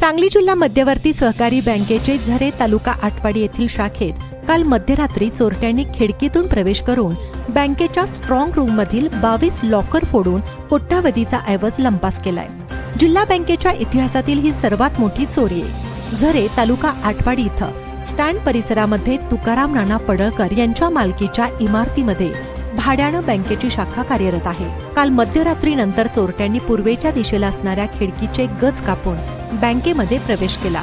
सांगली जिल्हा मध्यवर्ती सहकारी बँकेचे झरे तालुका आटपाडी येथील शाखेत काल मध्यरात्री चोरट्यांनी खिडकीतून प्रवेश करून बँकेच्या स्ट्रॉंग रूममधील बावीस लॉकर फोडून कोट्यावधीचा ऐवज लंपास केलाय. जिल्हा बँकेच्या इतिहासातील ही सर्वात मोठी चोरी आहे. झरे तालुका आटपाडी इथं स्टँड परिसरामध्ये तुकाराम नाना पडळकर यांच्या मालकीच्या इमारतीमध्ये भाड्यानं बँकेची शाखा कार्यरत आहे. काल मध्यरात्रीनंतर चोरट्यांनी पूर्वेच्या दिशेला असणाऱ्या खिडकीचे गज कापून बँकेमध्ये प्रवेश केला.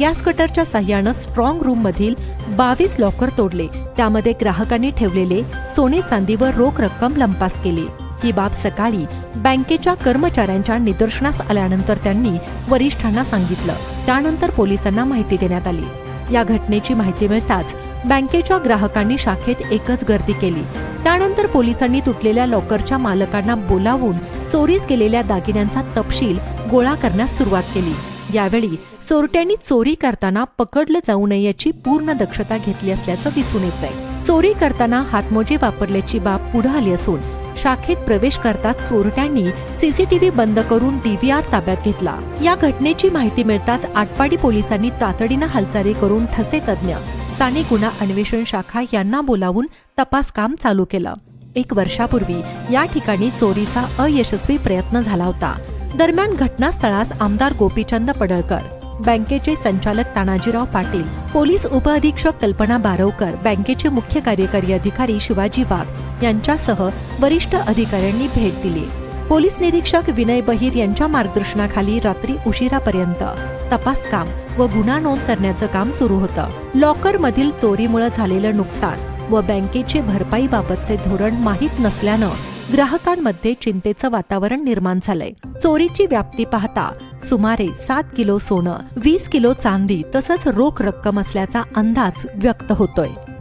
गॅस कटरच्या साह्यानं स्ट्रॉंग रूम मधील बावीस लॉकर तोडले. त्यामध्ये ग्राहकांनी ठेवलेले सोने चांदी व रोख रक्कम लंपास केली. ही बाब सकाळी बँकेच्या कर्मचाऱ्यांच्या निदर्शनास आल्यानंतर त्यांनी वरिष्ठांना सांगितलं. त्यानंतर पोलिसांना माहिती देण्यात आली. या घटनेची माहिती मिळताच बँकेच्या ग्राहकांनी शाखेत एकच गर्दी केली. त्यानंतर पोलिसांनी तुटलेल्या लॉकरच्या मालकांना बोलावून चोरीस गेलेल्या दागिन्यांचा तपशील गोळा करण्यास सुरुवात केली. यावेळी चोरट्यांनी चोरी करताना पकडलं जाऊ नये याची पूर्ण दक्षता घेतली असल्याचं दिसून येत आहे चोरी करताना हातमोजे वापरल्याची बाब पुढे आली असून शाखेत प्रवेश करता चोरट्यांनी सीसीटीव्ही बंद करून डीव्हीआर ताब्यात घेतला. या घटनेची माहिती मिळताच आटपाडी पोलिसांनी तातडीनं हालचाली करून ठसे तज्ज्ञ स्थानिक गुन्हा अन्वेषण शाखा यांना बोलावून तपास काम चालू केलं. एक वर्षापूर्वी या ठिकाणी चोरीचा अयशस्वी प्रयत्न झाला होता. दरम्यान घटनास्थळास आमदार गोपीचंद पडळकर बँकेचे संचालक तानाजीराव पाटील पोलीस उपअधीक्षक कल्पना बारवकर बँकेचे मुख्य कार्यकारी अधिकारी शिवाजी वाघ यांच्यासह वरिष्ठ अधिकाऱ्यांनी भेट दिली. पोलीस निरीक्षक विनय बहिर यांच्या मार्गदर्शनाखाली रात्री उशिरापर्यंत तपास काम व गुन्हा नोंद करण्याचं काम सुरू होतं. लॉकर मधील चोरीमुळे झालेलं नुकसान व बँकेचे भरपाईबाबतचे धोरण माहीत नसल्यानं ग्राहकांमध्ये चिंतेचं वातावरण निर्माण झालंय. चोरीची व्याप्ती पाहता सुमारे सात किलो सोनं वीस किलो चांदी तसंच रोख रक्कम असल्याचा अंदाज व्यक्त होतोय.